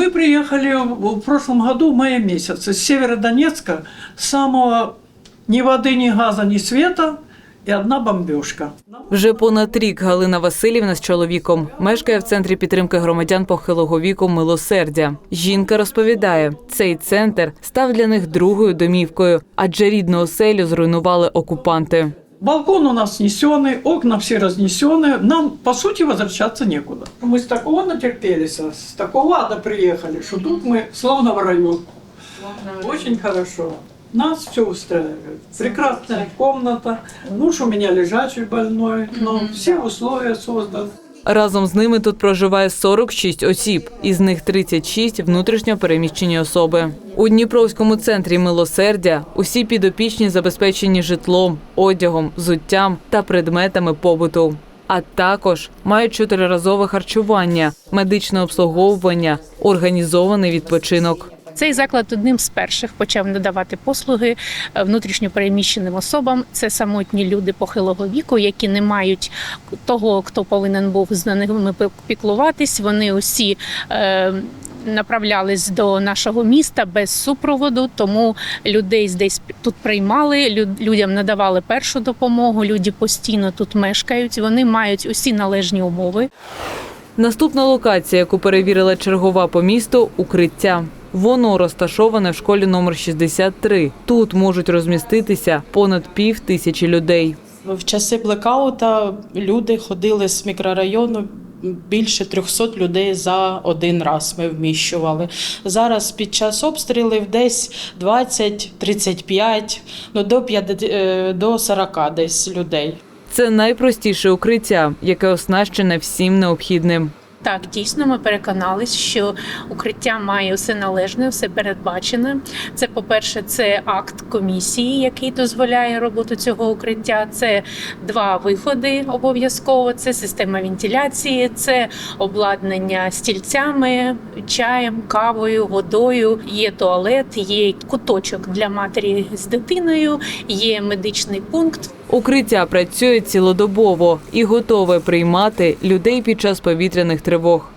Мы приехали в прошлом году в мае месяце с Северодонецка, с самого ни воды, ни газа, ни света и одна бомбежка. Вже понад рік Галина Васильівна з чоловіком мешкає в центрі підтримки громадян похилого віку милосердя. Жінка розповідає, цей центр став для них другою домівкою, адже рідну оселю зруйнували окупанти. Балкон у нас снесенный, окна все разнесены. Нам, по сути, возвращаться некуда. Мы с такого натерпелись, а с такого ада приехали, что тут мы словно в раю. Очень хорошо. Нас все устраивает. Прекрасная комната. Муж у меня лежачий больной, но все условия созданы. Разом з ними тут проживає 46 осіб, із них 36 – внутрішньо переміщені особи. У Дніпровському центрі милосердя усі підопічні забезпечені житлом, одягом, взуттям та предметами побуту. А також мають чотириразове харчування, медичне обслуговування, організований відпочинок. Цей заклад одним з перших почав надавати послуги е, внутрішньопереміщеним особам. Це самотні люди похилого віку, які не мають того, хто повинен був з ними піклуватись. Вони усі е, направлялись до нашого міста без супроводу, тому людей десь тут приймали. Людям надавали першу допомогу. Люди постійно тут мешкають. Вони мають усі належні умови. Наступна локація, яку перевірила чергова по місту – укриття. Воно розташоване в школі номер 63. Тут можуть розміститися понад пів тисячі людей. В часи блекаута люди ходили з мікрорайону. Більше 300 людей за один раз ми вміщували. Зараз під час обстрілів десь 20-35, ну до 50, е, до 40 десь людей. Це найпростіше укриття, яке оснащене всім необхідним. Так, дійсно, ми переконались, що укриття має все належне, все передбачене. Це, по-перше, це акт комісії, який дозволяє роботу цього укриття. Це два виходи обов'язково. Це система вентиляції, це обладнання стільцями, чаєм, кавою, водою. Є туалет, є куточок для матері з дитиною, є медичний пункт. Укриття працює цілодобово і готове приймати людей під час повітряних тривог.